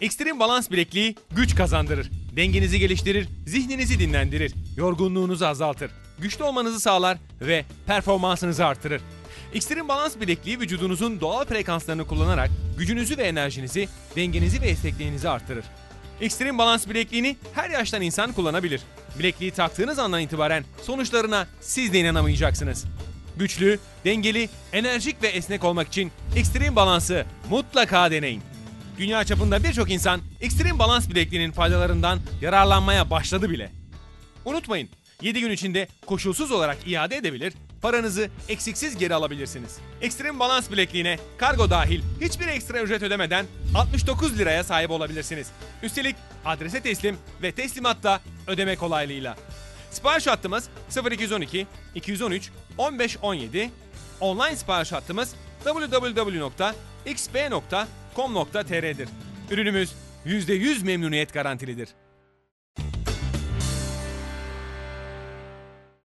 Ekstrem balans bilekliği güç kazandırır. Dengenizi geliştirir, zihninizi dinlendirir, yorgunluğunuzu azaltır, güçlü olmanızı sağlar ve performansınızı artırır. Ekstrem balans bilekliği vücudunuzun doğal frekanslarını kullanarak gücünüzü ve enerjinizi, dengenizi ve esnekliğinizi artırır. Ekstrem balans bilekliğini her yaştan insan kullanabilir. Bilekliği taktığınız andan itibaren sonuçlarına siz de inanamayacaksınız. Güçlü, dengeli, enerjik ve esnek olmak için ekstrem balansı mutlaka deneyin. Dünya çapında birçok insan ekstrem balans bilekliğinin faydalarından yararlanmaya başladı bile. Unutmayın, 7 gün içinde koşulsuz olarak iade edebilir, paranızı eksiksiz geri alabilirsiniz. Ekstrem balans bilekliğine kargo dahil hiçbir ekstra ücret ödemeden 69 liraya sahip olabilirsiniz. Üstelik adrese teslim ve teslimatta ödeme kolaylığıyla. Sipariş hattımız 0212 213 1517. Online sipariş hattımız www.xp.com.tr'dir. Ürünümüz %100 memnuniyet garantilidir.